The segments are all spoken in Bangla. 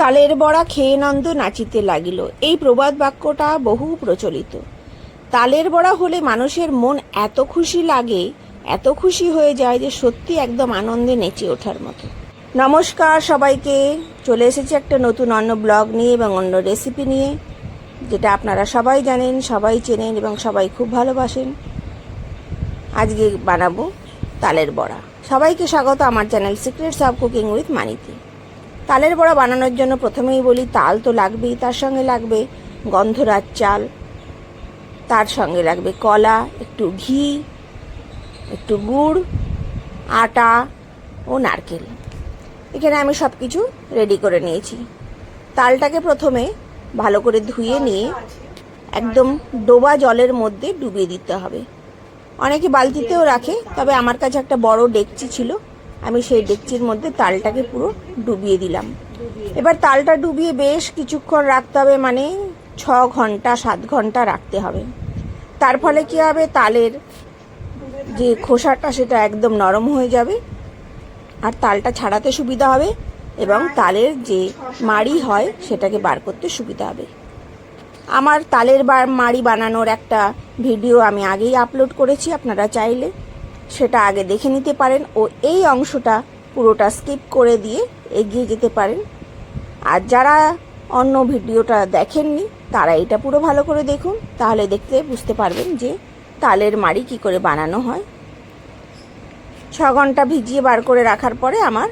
তালের বড়া খেয়ে নন্দ নাচিতে লাগিল। এই প্রবাদ বাক্যটা বহু প্রচলিত। তালের বড়া হলে মানুষের মন এত খুশি লাগে, এত খুশি হয়ে যায় যে সত্যি একদম আনন্দে নেচে ওঠার মতো। নমস্কার সবাইকে। চলে এসেছি একটা নতুন অন্য ব্লগ নিয়ে এবং অন্য রেসিপি নিয়ে, যেটা আপনারা সবাই জানেন, সবাই চেনেন এবং সবাই খুব ভালোবাসেন। আজকে বানাবো তালের বড়া। সবাইকে স্বাগত, আমার channel secrets of cooking with মানিতে। তালের বড়া বানানোর জন্য প্রথমেই বলি, তাল তো লাগবেই, তার সঙ্গে লাগবে গন্ধরাজ চাল, তার সঙ্গে লাগবে কলা, একটু ঘি, একটু গুড়, আটা ও নারকেল। এখানে আমি সব কিছু রেডি করে নিয়েছি। তালটাকে প্রথমে ভালো করে ধুয়ে নিয়ে একদম ডোবা জলের মধ্যে ডুবিয়ে দিতে হবে। অনেকে বালতিতেও রাখে, তবে আমার কাছে একটা বড় ডেকচি ছিল আমি সেই ডেকচির মধ্যে তালটাকে পুরো ডুবিয়ে দিলাম। এবার তালটা ডুবিয়ে বেশ কিছুক্ষণ রাখতে হবে মানে ছ ঘণ্টা, সাত ঘণ্টা রাখতে হবে। তার ফলে কী হবে? তালের যে খোসাটা, সেটা একদম নরম হয়ে যাবে। আর তালটা ছাড়াতে সুবিধা হবে এবং তালের যে মাড়ি হয়, সেটাকে বার করতে সুবিধা হবে। আমার তালের বার মাড়ি বানানোর একটা ভিডিও আমি আগেই আপলোড করেছি, আপনারা চাইলে সেটা আগে দেখে নিতে পারেন ও এই অংশটা পুরোটা স্কিপ করে দিয়ে এগিয়ে যেতে পারেন। আর যারা অন্য ভিডিওটা দেখেননি, তারা এটা পুরো ভালো করে দেখুন, তাহলে দেখতে বুঝতে পারবেন যে তালের মাড়ি কি করে বানানো হয়। ছ ঘণ্টা ভিজিয়ে বার করে রাখার পরে আমার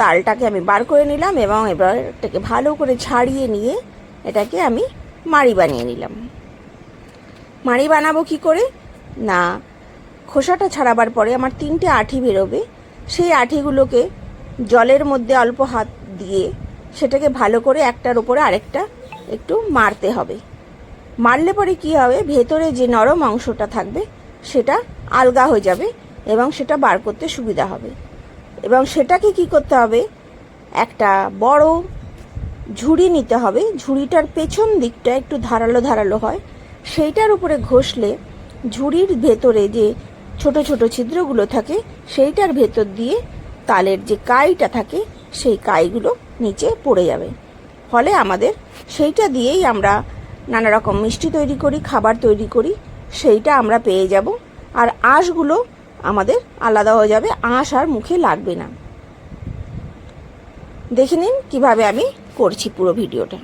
তালটাকে আমি বার করে নিলাম এবং এবার এটাকে ভালো করে ছাড়িয়ে নিয়ে এটাকে আমি মাড়ি বানিয়ে নিলাম। মাড়ি বানাবো কি করে? না খোসাটা ছাড়াবার পরে আমার তিনটে আঠি বেরোবে। সেই আঠিগুলোকে জলের মধ্যে অল্প হাত দিয়ে সেটাকে ভালো করে একটার উপরে আরেকটা একটু মারতে হবে। মারলে পরে কি হবে? ভেতরে যে নরম অংশটা থাকবে, সেটা আলগা হয়ে যাবে এবং সেটা বার করতে সুবিধা হবে। এবং সেটাকে কি করতে হবে? একটা বড় ঝুড়ি নিতে হবে। ঝুড়িটার পেছন দিকটা একটু ধারালো ধারালো হয়। সেইটার উপরে ঘষলে ঝুড়ির ভেতরে যে ছোট ছোট ছিদ্রগুলো থাকে, সেইটার ভেতর দিয়ে তালের যে কাইটা থাকে, সেই কাইগুলো নিচে পড়ে যাবে। ফলে আমাদের সেইটা দিয়েই আমরা নানা রকম মিষ্টি তৈরি করি, খাবার তৈরি করি, সেইটা আমরা পেয়ে যাব। আর আঁশগুলো আমাদের আলাদা হয়ে যাবে, আঁশ আর মুখে লাগবে না। দেখে নিন কীভাবে আমি করছি পুরো ভিডিওটা।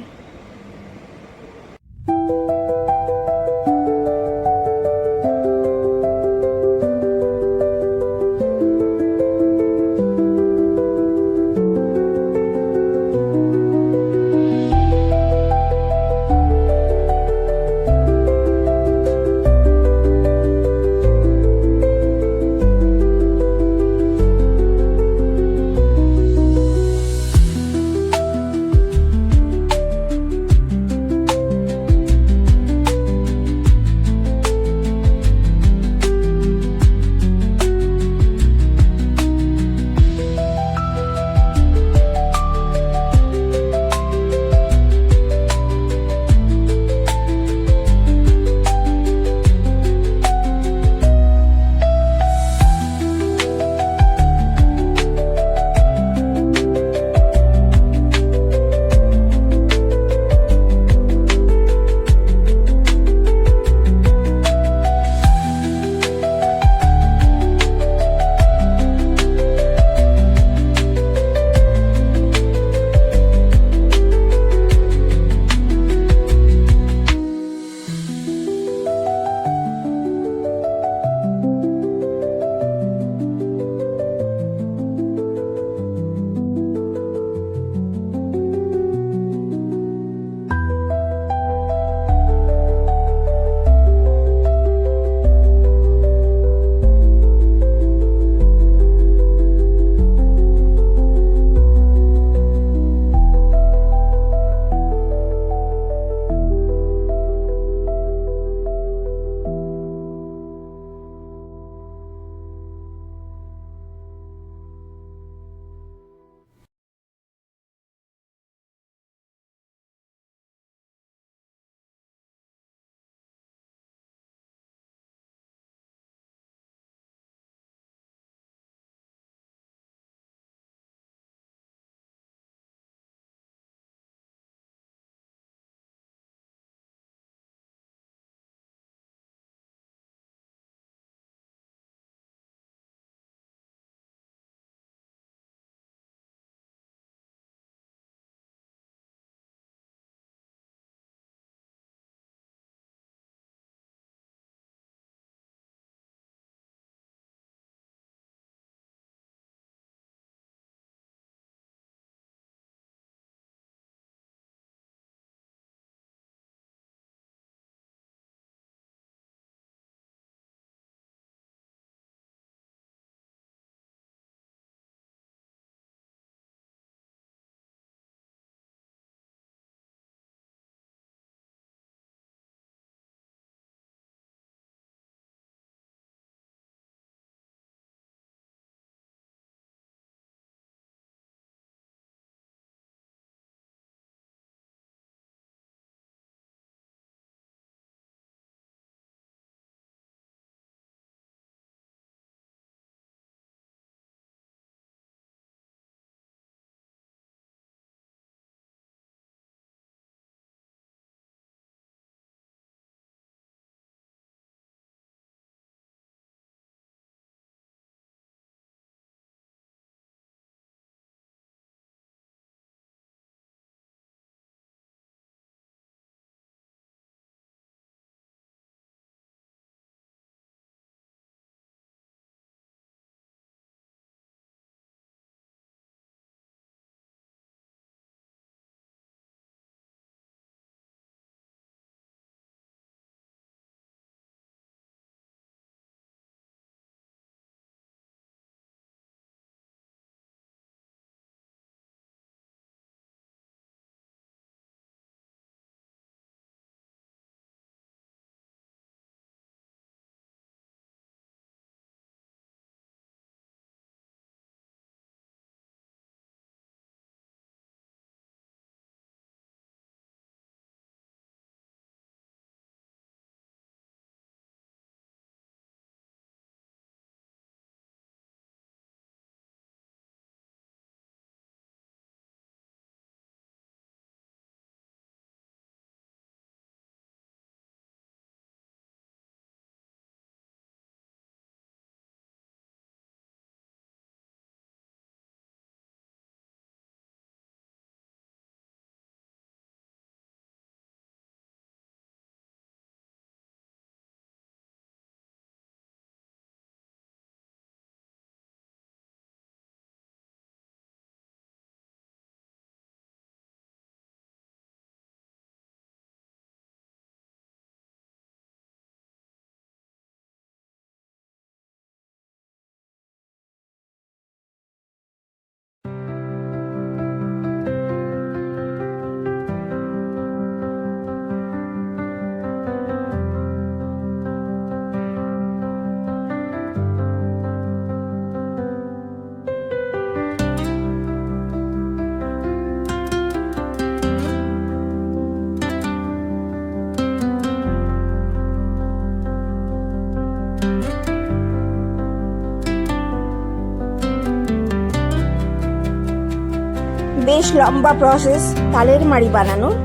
বেশ লম্বা প্রসেস তালের মাড়ি বানানোর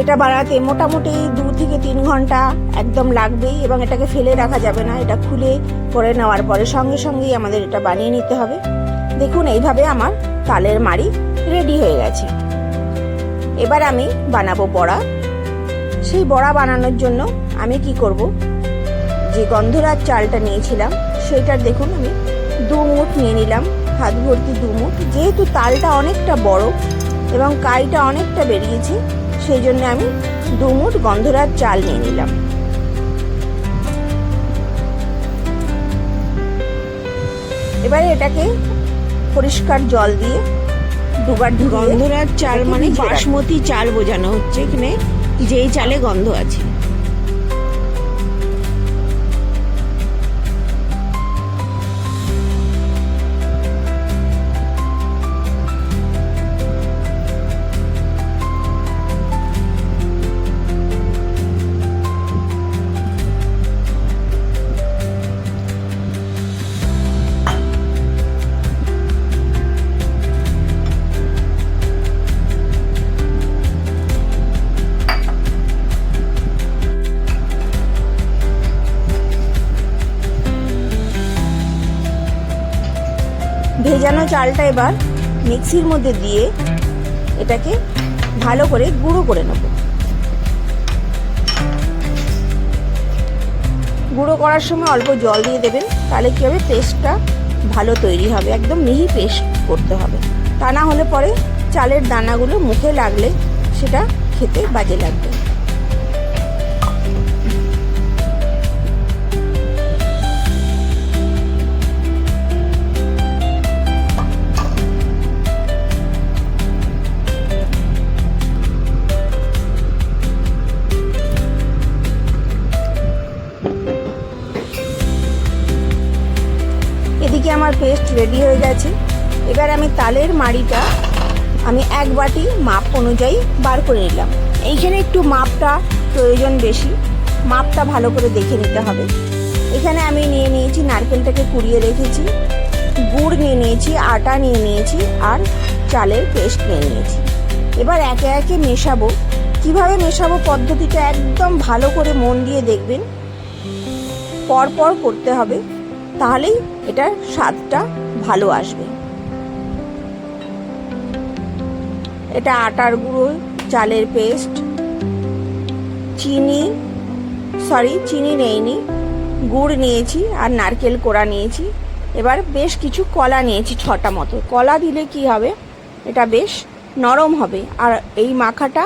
এটা বানাতে মোটামুটি দু থেকে তিন ঘণ্টা একদম লাগবেই এবং এটাকে ফেলে রাখা যাবে না, এটা খুলে করে নেওয়ার পরে সঙ্গে সঙ্গেই আমাদের এটা বানিয়ে নিতে হবে। দেখুন, এইভাবে আমার তালের মাড়ি রেডি হয়ে গেছে। এবার আমি বানাবো বড়া। সেই বড়া বানানোর জন্য আমি কি করব? যে গন্ধরাজ চালটা নিয়েছিলাম সেটার দেখুন আমি দু মুঠ নিয়ে নিলাম। হাত ভর্তি দু মুঠ যেহেতু তালটা অনেকটা বড় এবং কাইটা অনেকটা বেরিয়েছে সেই জন্য আমি দু মুঠ গন্ধরাজ চাল নিয়ে নিলাম। এবারে এটাকে পরিষ্কার জল দিয়ে দুবার গন্ধরাজ চাল মানে বাসমতি চাল বোঝানো হচ্ছে এখানে যেই চালে গন্ধ আছে। ভেজানো চালটা এবার মিক্সির মধ্যে দিয়ে এটাকে ভালো করে গুঁড়ো করে নেব। গুঁড়ো করার সময় অল্প জল দিয়ে দেবেন, তাহলে কী হবে? পেস্টটা ভালো তৈরি হবে, একদম মিহি পেস্ট করতে হবে। তা না হলে পরে চালের দানাগুলো মুখে লাগলে সেটা খেতে বাজে লাগবে। পেস্ট রেডি হয়ে গেছে। এবার আমি তালের মাড়িটা আমি এক বাটি মাপ অনুযায়ী বার করে নিলাম। এইখানে একটু মাপটা প্রয়োজন বেশি। মাপটা ভালো করে দেখে নিতে হবে। এখানে আমি নিয়ে নিয়েছি নারকেলটাকে কুড়িয়ে রেখেছি। গুড় নিয়ে নিয়েছি, আটা নিয়ে নিয়েছি আর চালের পেস্ট নিয়ে নিয়েছি। এবার একে একে মেশাবো। কীভাবে মেশাবো পদ্ধতিটা একদম ভালো করে মন দিয়ে দেখবেন। পর পর করতে হবে। তাহলেই এটার স্বাদটা ভালো আসবে। এটা আটার গুঁড়ো, চালের পেস্ট, চিনি সরি চিনি নেইনি, গুড় নিয়েছি আর নারকেল কোড়া নিয়েছি। এবার বেশ কিছু কলা নিয়েছি ছটা মতো। কলা দিলে কি হবে? এটা বেশ নরম হবে। আর এই মাখাটা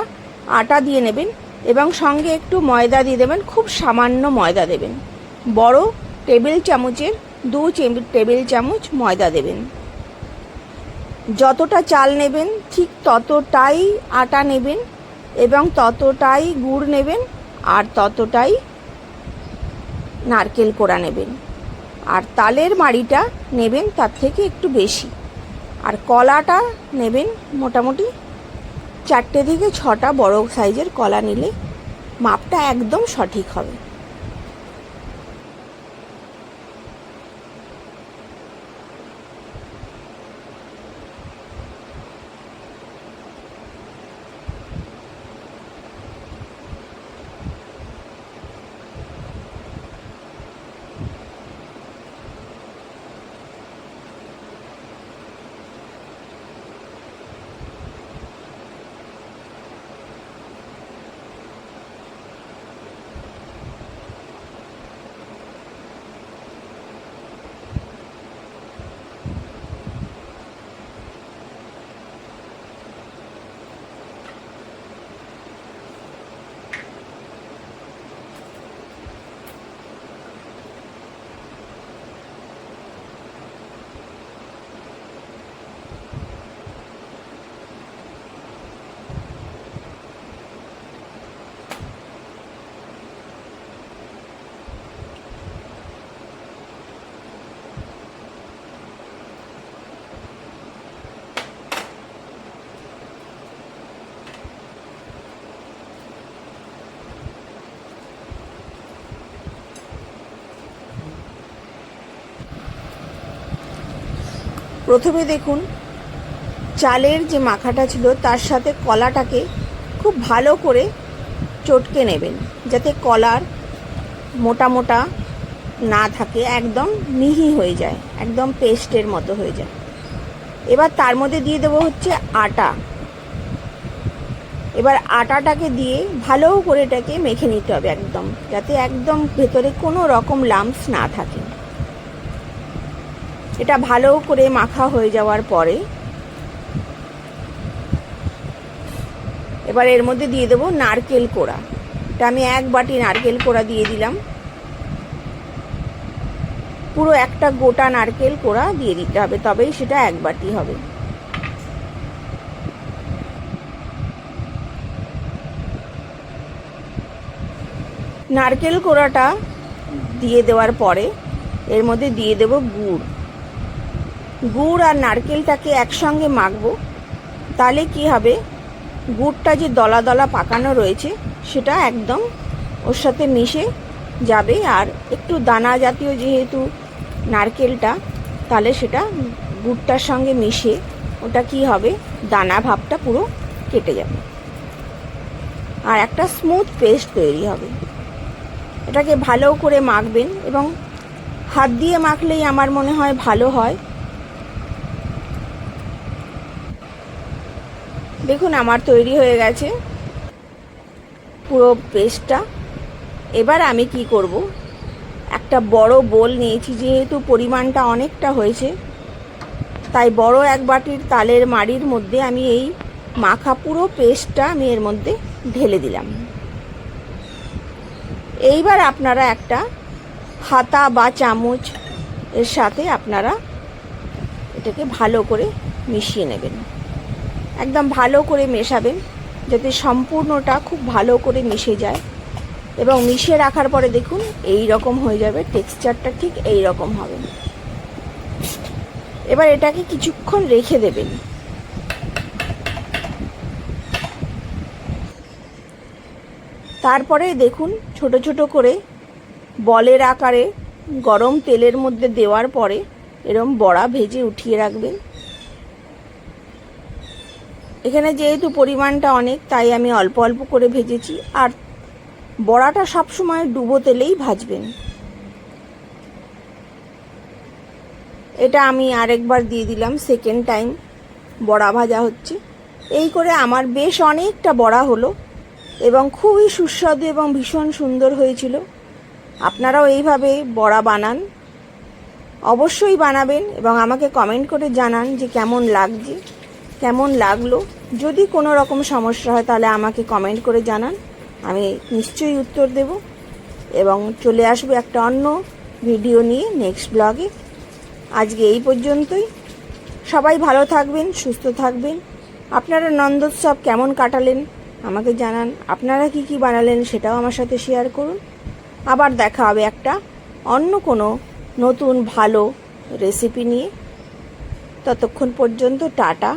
আটা দিয়ে নেবেন এবং সঙ্গে একটু ময়দা দিয়ে দেবেন, খুব সামান্য ময়দা দেবেন। বড় টেবিল চামচের দু টেবিল চামচ ময়দা দেবেন। যতটা চাল নেবেন, ঠিক ততটাই আটা নেবেন এবং ততটাই গুড় নেবেন আর ততটাই নারকেল কোড়া নেবেন। আর তালের মাড়িটা নেবেন তার থেকে একটু বেশি। আর কলাটা নেবেন মোটামুটি চারটে থেকে ছটা বড় সাইজের কলা নিলে মাপটা একদম সঠিক হবে। প্রথমে দেখুন, চালের যে মাখাটা ছিল তার সাথে কলাটাকে খুব ভালো করে চটকে নেবেন, যাতে কলার মোটা মোটা না থাকে, একদম মিহি হয়ে যায়, একদম পেস্টের মতো হয়ে যায়। এবার তার মধ্যে দিয়ে দেবো হচ্ছে আটা। এবার আটাটাকে দিয়ে ভালো করে এটাকে মেখে নিতে হবে একদম, যাতে একদম ভেতরে কোনো রকম লাম্পস না থাকে। এটা ভালো করে মাখা হয়ে যাওয়ার পরে এবার এর মধ্যে দিয়ে দেবো নারকেল কোড়া। এটা আমি এক বাটি নারকেল কোড়া দিয়ে দিলাম। পুরো একটা গোটা নারকেল কোড়া দিয়ে দিতে হবে, তবেই সেটা এক বাটি হবে। নারকেল কোড়াটা দিয়ে দেওয়ার পরে এর মধ্যে দিয়ে দেব গুড়। গুড় আর নারকেলটাকে একসঙ্গে মাখবো, তাহলে কি হবে? গুড়টা যে দলা দলা পাকানো রয়েছে, সেটা একদম ওর সাথে মিশে যাবে। আর একটু দানা জাতীয় যেহেতু নারকেলটা, তাহলে সেটা গুড়টার সঙ্গে মিশে ওটা কি হবে? দানা ভাবটা পুরো কেটে যাবে। আর একটা স্মুথ পেস্ট তৈরি হবে। এটাকে ভালো করে মাখবেন এবং হাত দিয়ে মাখলেই আমার মনে হয় ভালো হয়। দেখুন, আমার তৈরি হয়ে গেছে পুরো পেস্টটা। এবার আমি কি করব? একটা বড় বোল নিয়েছি, যেহেতু পরিমাণটা অনেকটা হয়েছে, তাই বড় এক বাটির তালের মাড়ির মধ্যে আমি এই মাখা পুরো পেস্টটা আমি এর মধ্যে ঢেলে দিলাম। এইবার আপনারা একটা হাতা বা চামচ এর সাথে আপনারা এটাকে ভালো করে মিশিয়ে নেবেন। একদম ভালো করে মেশাবেন যাতে সম্পূর্ণটা খুব ভালো করে মিশে যায়। এবং মিশিয়ে রাখার পরে দেখুন এই রকম হয়ে যাবে, টেক্সচারটা ঠিক এই রকম হবে। এবার এটাকে কিছুক্ষণ রেখে দেবেন। তারপরে দেখুন, ছোট ছোট করে বলের আকারে গরম তেলের মধ্যে দেওয়ার পরে এরম বড়া ভেজে উঠিয়ে রাখবেন। এখানে যেহেতু পরিমাণটা অনেক, তাই আমি অল্প অল্প করে ভেজেছি। আর বড়াটা সবসময় ডুবো তেলেই ভাজবেন। এটা আমি আরেকবার দিয়ে দিলাম সেকেন্ড টাইম বড়া ভাজা হচ্ছে। এই করে আমার বেশ অনেকটা বড়া হলো এবং খুবই সুস্বাদু এবং ভীষণ সুন্দর হয়েছিল। আপনারাও এইভাবে বড়া বানান। অবশ্যই বানাবেন এবং আমাকে কমেন্ট করে জানান যে কেমন লাগছে। কেমন লাগল? যদি কোনো রকম সমস্যা হয়, তাহলে আমাকে কমেন্ট করে জানান। আমি নিশ্চয়ই উত্তর দেব। এবং চলে আসব একটা অন্য ভিডিও নিয়ে নেক্সট ব্লগে আজকে এই পর্যন্তই। সবাই ভালো থাকবেন, সুস্থ থাকবেন। আপনারা নন্দোৎসব কেমন কাটালেন, আমাকে জানান। আপনারা কি কি বানালেন, সেটাও আমার সাথে শেয়ার করুন। আবার দেখা হবে একটা অন্য কোনো নতুন ভালো রেসিপি নিয়ে। ততক্ষণ পর্যন্ত টাটা।